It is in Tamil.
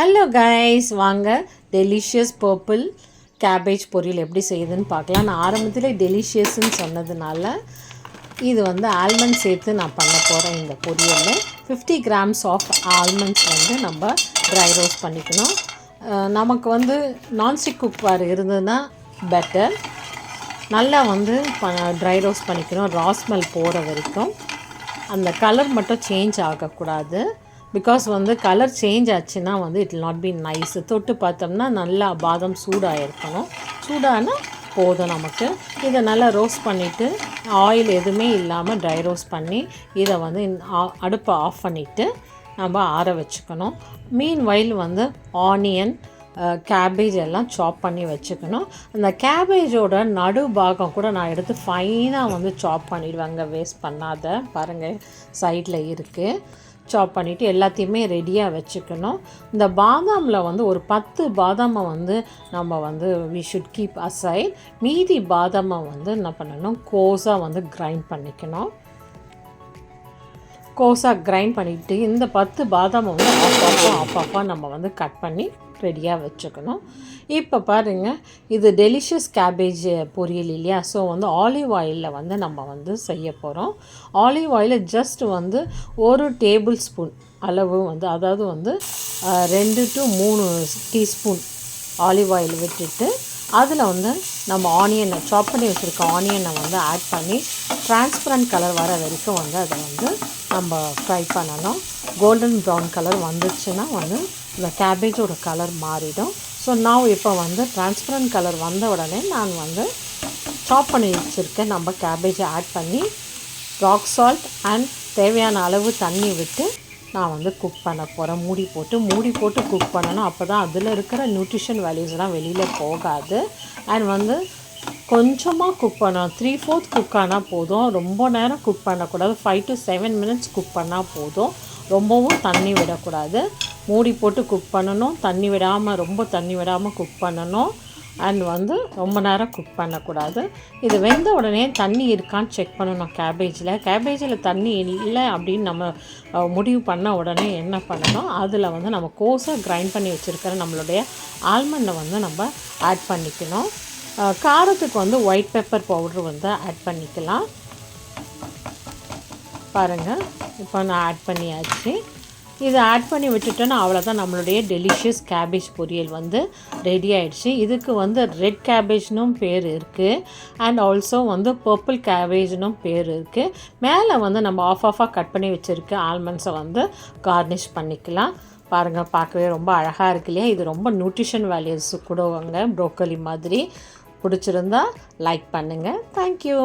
ஹலோ கைஸ் வாங்க. டெலிஷியஸ் பர்பிள் கேபேஜ் பொரியல் எப்படி செய்யுதுன்னு பார்க்கலாம். நான் ஆரம்பத்தில் டெலிஷியஸ்ன்னு சொன்னதுனால இது வந்து ஆல்மண்ட் சேர்த்து நான் பண்ண போகிறேன் இந்த பொரியலில் ஃபிஃப்டி கிராம்ஸ் ஆஃப் ஆல்மண்ட்ஸ் வந்து நம்ம ட்ரை ரோஸ்ட் பண்ணிக்கணும். நமக்கு வந்து நான்ஸ்டிக் குக்வார் இருந்ததுன்னா பெட்டர் நல்லா வந்து ப ட்ரை ரோஸ்ட் பண்ணிக்கணும். ராஸ்மெல் போகிற வரைக்கும். அந்த கலர் மட்டும் சேஞ்ச் ஆகக்கூடாது. பிகாஸ் வந்து கலர் சேஞ்ச் ஆச்சுன்னா வந்து இட் நாட் பி நைஸ் தொட்டு பார்த்தோம்னா நல்லா பாதம் சூடாக இருக்கணும் சூடானா போதும் நமக்கு. இதை நல்லா ரோஸ்ட் பண்ணிவிட்டு ஆயில் எதுவுமே இல்லாமல் ட்ரை ரோஸ்ட் பண்ணி இதை வந்து ஆ- அடுப்பை ஆஃப் பண்ணிவிட்டு நம்ம ஆற வச்சுக்கணும். மீன் வயல் வந்து ஆனியன் கேபேஜ் எல்லாம் சாப் பண்ணி வச்சுக்கணும். அந்த கேபேஜோட நடு பாகம் கூட நான் எடுத்து ஃபைனாக வந்து சாப் பண்ணிடுவேங்க வேஸ்ட் பண்ணாத பாருங்கள் சைடில் இருக்குது சாப் பண்ணிவிட்டு எல்லாத்தையுமே ரெடியாக வச்சுக்கணும். இந்த பாதாமில் வந்து ஒரு பத்து பாதாமை வந்து நம்ம வந்து வி ஷுட் கீப் அசைட் மீதி பாதாமை வந்து என்ன பண்ணணும்? கோஸாக வந்து கிரைண்ட் பண்ணிக்கணும். கோஸாக கிரைண்ட் பண்ணிவிட்டு இந்த பத்து பாதாமை வந்து ஆஃப் ஆஃபாக ஆஃப் ஆஃபாக நம்ம வந்து கட் பண்ணி ரெடியாக வச்சுக்கணும். இப்போ பாருங்கள் இது டெலிஷியஸ் கேபேஜ் பொரியல் இல்லையா? ஸோ வந்து ஆலிவ் ஆயிலில் வந்து நம்ம வந்து செய்ய போகிறோம் ஆலிவ் ஆயிலில் ஜஸ்ட் வந்து ஒரு டேபிள் ஸ்பூன் அளவு வந்து அதாவது வந்து ரெண்டு டு மூணு டீஸ்பூன் ஆலிவ் ஆயில் விட்டுட்டு அதில் வந்து நம்ம ஆனியனை சாப் பண்ணி வச்சுருக்க ஆனியனை வந்து ஆட் பண்ணி டிரான்ஸ்பரண்ட் கலர் வர வரைக்கும் வந்து அதை வந்து நம்ம ஃப்ரை பண்ணணும். கோல்டன் ப்ரௌன் கலர் வந்துச்சுன்னா வந்து இந்த கேபேஜோட கலர் மாறிடும். ஸோ நான் இப்போ வந்து டிரான்ஸ்பரண்ட் கலர் வந்த உடனே நான் வந்து சாப் பண்ணி வச்சுருக்கேன். நம்ம கேபேஜை ஆட் பண்ணி ராக் சால்ட் அண்ட் தேவையான அளவு தண்ணி விட்டு நான் வந்து குக் பண்ண போகிறேன் மூடி போட்டு மூடி போட்டு குக் பண்ணணும். அப்போ தான் அதில் இருக்கிற நியூட்ரிஷன் வேல்யூஸ்லாம் வெளியில் போகாது. அண்ட் வந்து கொஞ்சமாக குக் பண்ணணும் த்ரீ ஃபோர்த் குக் ஆனால் போதும். ரொம்ப நேரம் குக் பண்ணக்கூடாது. Five to seven minutes cook பண்ணால் போதும். ரொம்பவும் தண்ணி விடக்கூடாது. மூடி போட்டு குக் பண்ணணும். தண்ணி விடாமல் ரொம்ப தண்ணி விடாமல் குக் பண்ணணும். அண்ட் வந்து ரொம்ப நேரம் குக் பண்ணக்கூடாது. இது வெந்த உடனே தண்ணி இருக்கான்னு செக் பண்ணணும் கேபேஜில் கேபேஜில் தண்ணி இல்லை அப்படின்னு நம்ம முடிவு பண்ண உடனே என்ன பண்ணணும்? அதில் வந்து நம்ம கோஸாக கிரைண்ட் பண்ணி வச்சுருக்கிற நம்மளுடைய ஆல்மண்டை வந்து நம்ம ஆட் பண்ணிக்கணும். காரத்துக்கு வந்து ஒயிட் பெப்பர் பவுட்ரு வந்து ஆட் பண்ணிக்கலாம். பாருங்கள் இப்போ நான் ஆட் பண்ணியாச்சு. இதை ஆட் பண்ணி விட்டுட்டோன்னா அவ்வளோதான் நம்மளுடைய டெலிஷியஸ் கேபேஜ் பொரியல் வந்து ரெடி ஆகிடுச்சு இதுக்கு வந்து ரெட் கேபேஜ்னும் பேர் இருக்குது அண்ட் ஆல்சோ வந்து பர்பிள் கேபேஜ்னும் பேர் இருக்குது மேலே வந்து நம்ம ஆஃப் ஆஃபாக கட் பண்ணி வச்சுருக்க ஆல்மண்ட்ஸை வந்து கார்னிஷ் பண்ணிக்கலாம். பாருங்கள் பார்க்கவே ரொம்ப அழகாக இருக்கு இல்லையா? இது ரொம்ப நியூட்ரிஷன் வேல்யூஸ் கூடவங்க ப்ரோக்கலி மாதிரி. பிடிச்சிருந்தா லைக் பண்ணுங்கள் தேங்க்யூ